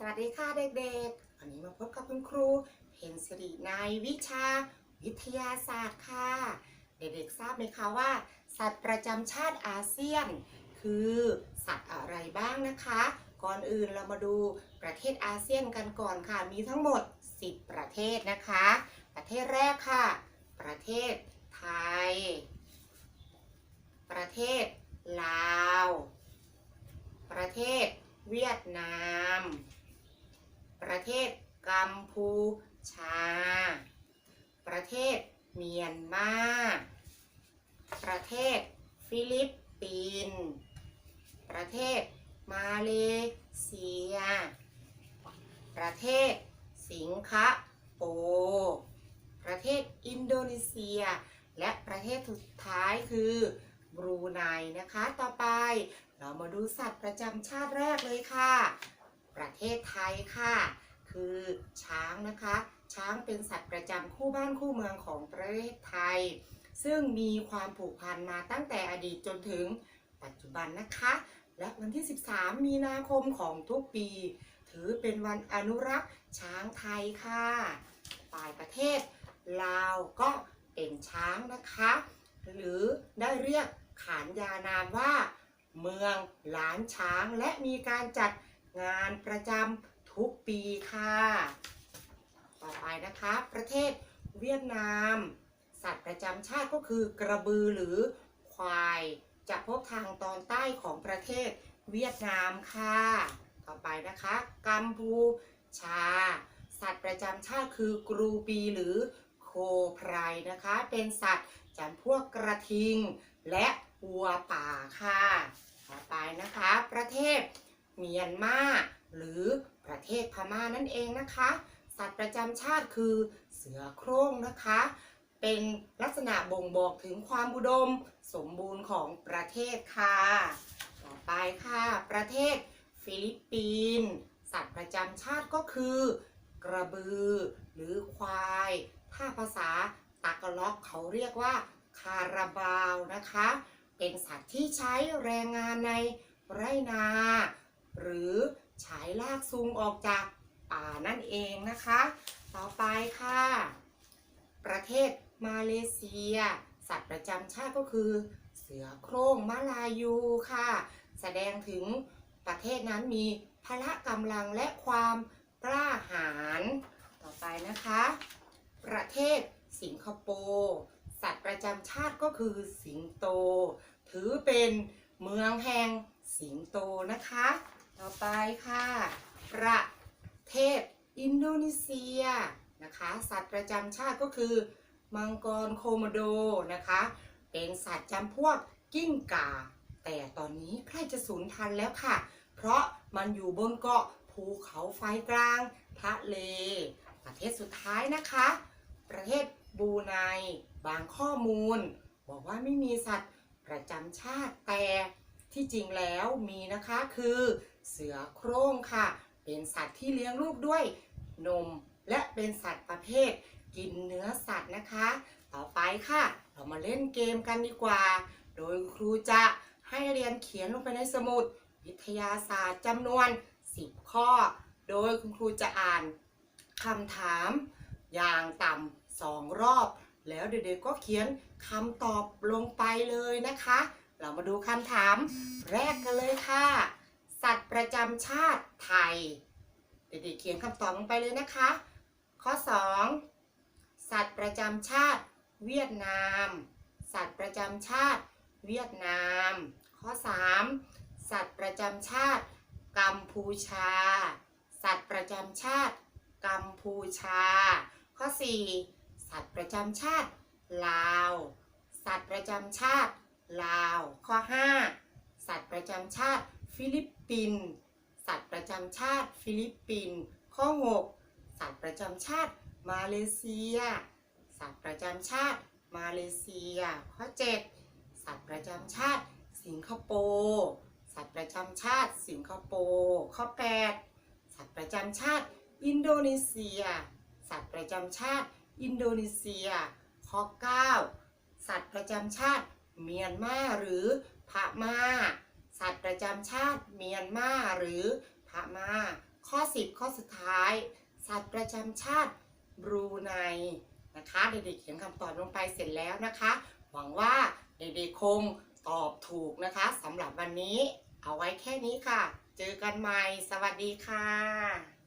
สวัสดีค่ะเด็กๆ วันนี้มาพบกับคุณครูเพนสิริในวิชาวิทยาศาสตร์ค่ะ เด็กๆทราบไหมคะว่า สัตว์ประจำชาติอาเซียน คือสัตว์อะไรบ้างนะคะ ก่อนอื่นเรามาดูประเทศอาเซียนกันก่อนค่ะ มีทั้งหมด 10 ประเทศนะคะ ประเทศแรกค่ะ ประเทศไทย ประเทศลาว ประเทศเวียดนาม ประเทศกัมพูชา ประเทศเมียนมา ประเทศฟิลิปปินส์ประเทศมาเลเซีย ประเทศสิงคโปร์ประเทศอินโดนีเซีย และประเทศสุดท้ายคือบรูไนนะคะ ต่อไปเรามาดูสัตว์ประจำชาติแรกเลยค่ะ ประเทศไทยค่ะ คือช้างนะคะ ช้างเป็นสัตว์ประจำคู่บ้านคู่เมืองของประเทศไทย ซึ่งมีความผูกพันมาตั้งแต่อดีตจนถึงปัจจุบันนะคะ และวันที่ 13 มีนาคมของทุกปี ถือเป็นวันอนุรักษ์ช้างไทยค่ะฝ่ายประเทศลาวก็เป็นช้างนะคะ หรือได้เรียกขานยานามว่า เมืองหลานช้างและมีการจัดงานประจำ ทุกปีค่ะ ต่อไปนะคะ ประเทศเวียดนาม สัตว์ประจำชาติก็คือกระบือหรือควาย จะพบทางตอนใต้ของประเทศเวียดนามค่ะ ต่อไปนะคะกัมพูชา สัตว์ประจำชาติคือกรูปีหรือโคไพรนะคะ เป็นสัตว์จำพวกกระทิงและวัวป่าค่ะ ต่อไปนะคะ ประเทศเมียนมา หรือประเทศพม่านั่นเองนะคะ สัตว์ประจำชาติคือเสือโคร่งนะคะ เป็นลักษณะบ่งบอกถึงความอุดมสมบูรณ์ของประเทศค่ะ ต่อไปค่ะ ประเทศฟิลิปปินส์สัตว์ประจำชาติก็คือ กระบือ หรือควาย ถ้าภาษาตากล็อกเขาเรียกว่าคาราบาวนะคะ เป็นสัตว์ที่ใช้แรงงานในไรนา หรือ ใช้ลากซุงออกจากป่านั่นเองนะคะ ต่อไปค่ะ ประเทศมาเลเซีย สัตว์ประจำชาติก็คือ เสือโคร่งมาลายูค่ะ แสดงถึงประเทศนั้นมีพละกำลังและความกล้าหาญต่อไปนะคะ ประเทศสิงคโปร์สัตว์ประจำชาติก็คือสิงโต ถือเป็นเมืองแห่งสิงโตนะคะ ต่อไปค่ะ ประเทศอินโดนีเซียนะคะ สัตว์ประจำชาติก็คือ มังกรโคโมโดนะคะ เป็นสัตว์จำพวกกิ้งก่า แต่ตอนนี้ใกล้จะสูญพันธุ์แล้วค่ะ เพราะมันอยู่บนเกาะภูเขาไฟกลางทะเล ประเทศสุดท้ายนะคะ ประเทศบรูไนบางข้อมูล บอกว่าไม่มีสัตว์ประจำชาติแต่ที่จริงแล้วมีนะคะคือ เสือโคร่งค่ะ เป็นสัตว์ที่เลี้ยงลูกด้วยนม และเป็นสัตว์ประเภท กินเนื้อสัตว์นะคะ ต่อไปค่ะ เรามาเล่นเกมกันดีกว่า โดยครูจะให้เรียนเขียนลงไปในสมุด วิทยาศาสตร์จำนวน 10 ข้อ โดยคุณครูจะอ่านคำถาม อย่างต่ำสองรอบ แล้วเด็กๆก็เขียนคำตอบลงไปเลยนะคะ เรามาดูคำถามแรกกันเลยค่ะ ประจำชาติไทย เด็กๆเขียนคำตอบลงไปเลยนะคะ ข้อ 2 สัตว์ประจำชาติเวียดนาม สัตว์ประจำชาติเวียดนาม ข้อ 3 สัตว์ประจำชาติกัมพูชา สัตว์ประจำชาติกัมพูชา ข้อ 4 สัตว์ประจำชาติลาว สัตว์ประจำชาติลาว ข้อ 5 สัตว์ประจำชาติ ฟิลิปปินส์สัตว์ประจำชาติฟิลิปปินส์ข้อ 6 สัตว์ประจำชาติมาเลเซีย สัตว์ประจำชาติมาเลเซีย ข้อ 7 สัตว์ประจำชาติสิงคโปร์สัตว์ประจำชาติสิงคโปร์ข้อ 8 สัตว์ประจำชาติอินโดนีเซีย สัตว์ประจำชาติอินโดนีเซีย ข้อ 9 สัตว์ประจำชาติเมียนมาหรือพม่า สัตว์ประจำชาติเมียนมาหรือพม่า ข้อ 10 ข้อสุดท้าย สัตว์ประจำชาติบรูไนนะคะเด็กๆเขียนคำตอบลงไปเสร็จแล้วนะคะ หวังว่าเด็กๆคงตอบถูกนะคะสำหรับวันนี้ เอาไว้แค่นี้ค่ะ เจอกันใหม่ สวัสดีค่ะ